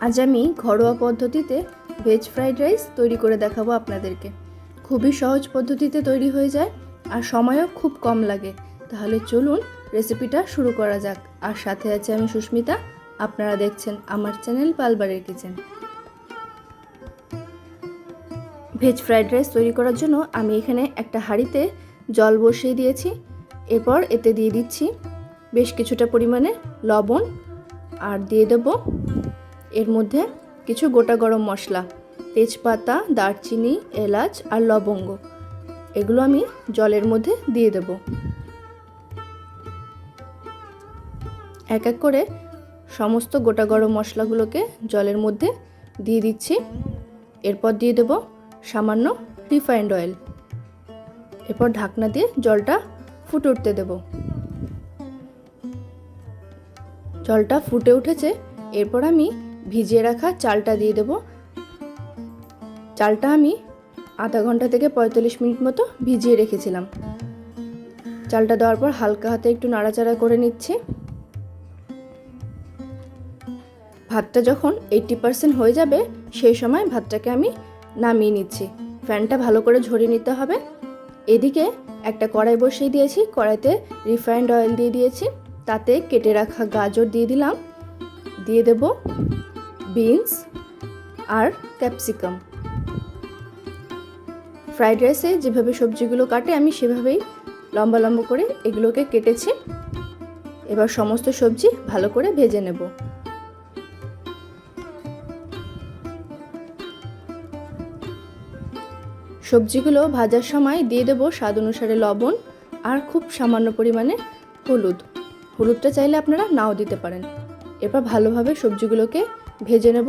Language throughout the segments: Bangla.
আজ আমি ঘরোয়া পদ্ধতিতে ভেজ ফ্রাইড রাইস তৈরি করে দেখাবো আপনাদেরকে। খুবই সহজ পদ্ধতিতে তৈরি হয়ে যায় আর সময়ও খুব কম লাগে। তাহলে চলুন রেসিপিটা শুরু করা যাক। আর সাথে আছে আমি সুস্মিতা। আপনারা দেখছেন আমার চ্যানেল পালবারের কিচেন ভেজ ফ্রাইড রাইস তৈরি করার জন্য আমি এখানে একটা হাঁড়িতে জল বসিয়ে দিয়েছি। এরপর এতে দিয়ে দিচ্ছি বেশ কিছুটা পরিমাণে লবণ। আর দিয়ে দেব এর মধ্যে কিছু গোটা গরম মশলা, তেজপাতা, দারচিনি, এলাচ আর লবঙ্গ। এগুলো আমি জলের মধ্যে দিয়ে দেব। এক এক করে সমস্ত গোটা গরম মশলাগুলোকে জলের মধ্যে দিয়ে দিচ্ছি। এরপর দিয়ে দেব সামান্য রিফাইন্ড অয়েল এরপর ঢাকনা দিয়ে জলটা ফুটে উঠতে দেব। জলটা ফুটে উঠেছে, এরপর আমি ভিজিয়ে রাখা চালটা দিয়ে দেব। চালটা আমি আধা ঘণ্টা থেকে পঁয়তাল্লিশ মিনিট মতো ভিজিয়ে রেখেছিলাম। চালটা দেওয়ার পর হালকা হাতে একটু নাড়াচাড়া করে নিচ্ছি। ভাতটা যখন এইটটি পারসেন্ট হয়ে যাবে, সেই সময় ভাতটাকে আমি নামিয়ে নিচ্ছি। ফ্যানটা ভালো করে ঝরিয়ে নিতে হবে। এদিকে একটা কড়াই বসিয়ে দিয়েছি, কড়াইতে রিফাইন্ড অয়েল দিয়ে দিয়েছি। তাতে কেটে রাখা গাজর দিয়ে দিলাম। দিয়ে দেব বিনস আর ক্যাপসিকাম। ফ্রাইড রাইসে যেভাবে সবজিগুলো কাটে, আমি সেভাবেই লম্বা লম্বা করে এগুলোকে কেটেছি। এবার সমস্ত সবজি ভালো করে ভেজে নেব। সবজিগুলো ভাজার সময় দিয়ে দেবো স্বাদ অনুসারে লবণ আর খুব সামান্য পরিমাণে হলুদ। হলুদটা চাইলে আপনারা নাও দিতে পারেন। এরপর ভালোভাবে সবজিগুলোকে ভেজে নেব।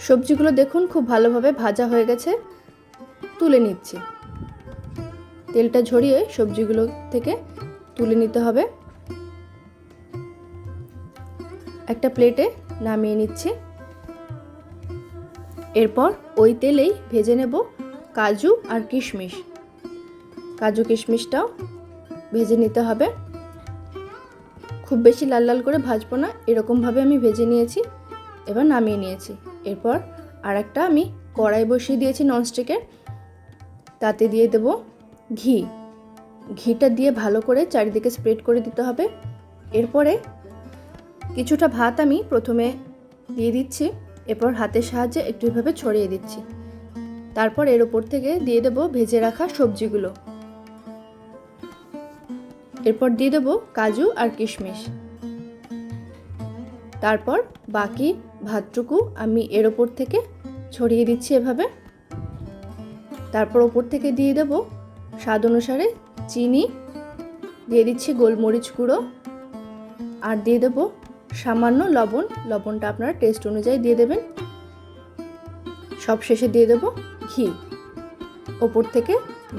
সবজিগুলো দেখুন, খুব ভালোভাবে ভাজা হয়ে গেছে। তুলে নিচ্ছি। তেলটা ঝরিয়ে সবজিগুলো থেকে তুলে নিতে হবে। একটা প্লেটে নামিয়ে নিচ্ছি। এরপর ওই তেলেই ভেজে নেব। কাজু আর কিশমিশ। কাজু কিশমিশটাও ভেজে নিতে হবে। খুব বেশি লাল লাল করে ভাজবো না, এরকমভাবে আমি ভেজে নিয়েছি, এবার নামিয়ে নিয়েছি। এরপর আর একটা আমি কড়াই বসিয়ে দিয়েছি ননস্টিকের, তাতে দিয়ে দেব ঘি। ঘিটা দিয়ে ভালো করে চারিদিকে স্প্রেড করে দিতে হবে। এরপরে কিছুটা ভাত আমি প্রথমে দিয়ে দিচ্ছি, এরপর হাতের সাহায্যে একটু এভাবে ছড়িয়ে দিচ্ছি। তারপর এর ওপর থেকে দিয়ে দেবো ভেজে রাখা সবজিগুলো। এরপর দিয়ে দেবো কাজু আর কিশমিশ। তারপর বাকি ভাতটুকু আমি এর ওপর থেকে ছড়িয়ে দিচ্ছি এভাবে। তারপর ওপর থেকে দিয়ে দেব স্বাদ অনুসারে চিনি, দিয়ে দিচ্ছি গোলমরিচ গুঁড়ো, আর দিয়ে দেবো সামান্য লবণ। লবণটা আপনারা টেস্ট অনুযায়ী দিয়ে দেবেন। সব শেষে দিয়ে দেবো ঘি। ওপর থেকে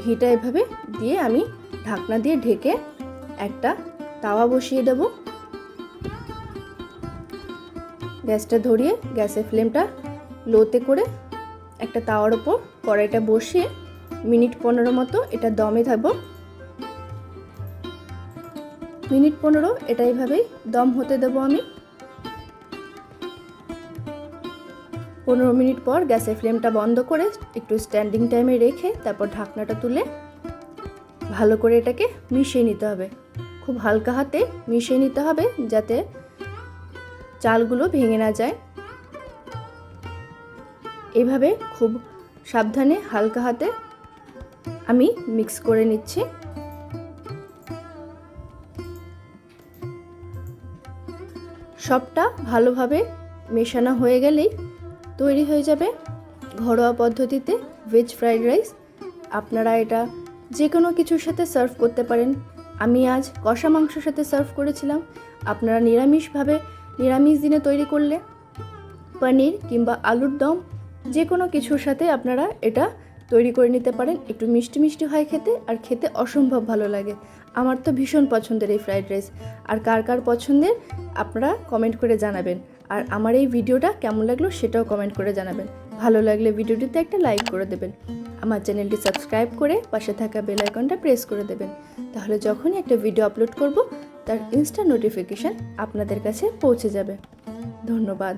ঘিটা এভাবে দিয়ে আমি ঢাকনা দিয়ে ঢেকে একটা তাওয়া বসিয়ে দেব। গ্যাসটা ধরিয়ে গ্যাসের ফ্লেমটা লোতে করে একটা তাওয়ার ওপর কড়াইটা বসিয়ে মিনিট পনেরো মতো এটা দমে থাকব। মিনিট পনেরো এটা এইভাবেই দম হতে দেবো আমি। পনেরো মিনিট পর গ্যাসের ফ্লেমটা বন্ধ করে একটু স্ট্যান্ডিং টাইমে রেখে তারপর ঢাকনাটা তুলে ভালো করে এটাকে মিশিয়ে নিতে হবে। খুব হালকা হাতে মিশিয়ে নিতে হবে যাতে চালগুলো ভেঙে না যায়। এভাবে খুব সাবধানে হালকা হাতে আমি মিক্স করে নিচ্ছি। সবটা ভালোভাবে মেশানো হয়ে গেলেই তৈরি হয়ে যাবে ঘরোয়া পদ্ধতিতে ভেজ ফ্রাইড রাইস আপনারা এটা যে কোনো কিছুর সাথে সার্ভ করতে পারেন। আমি আজ কষা মাংসের সাথে সার্ভ করেছিলাম। আপনারা নিরামিষভাবে, নিরামিষ দিনে তৈরি করলে পনির কিংবা আলুর দম যে কোনো কিছুর সাথে আপনারা এটা তৈরি করে নিতে পারেন। একটু মিষ্টি মিষ্টি হয় খেতে আর খেতে অসম্ভব ভালো লাগে। আমার তো ভীষণ পছন্দের এই ফ্রাইড রাইস আর কার কার পছন্দের আপনারা কমেন্ট করে জানাবেন। আর আমার এই ভিডিওটা কেমন লাগল সেটাও কমেন্ট করে জানাবেন। ভালো লাগলে ভিডিওটিতে একটা লাইক করে দেবেন। আমার চ্যানেলটি সাবস্ক্রাইব করে পাশে থাকা বেল আইকনটা প্রেস করে দেবেন। তাহলে যখনই একটা ভিডিও আপলোড করব, তার ইনস্টা নোটিফিকেশান আপনাদের কাছে পৌঁছে যাবে। ধন্যবাদ।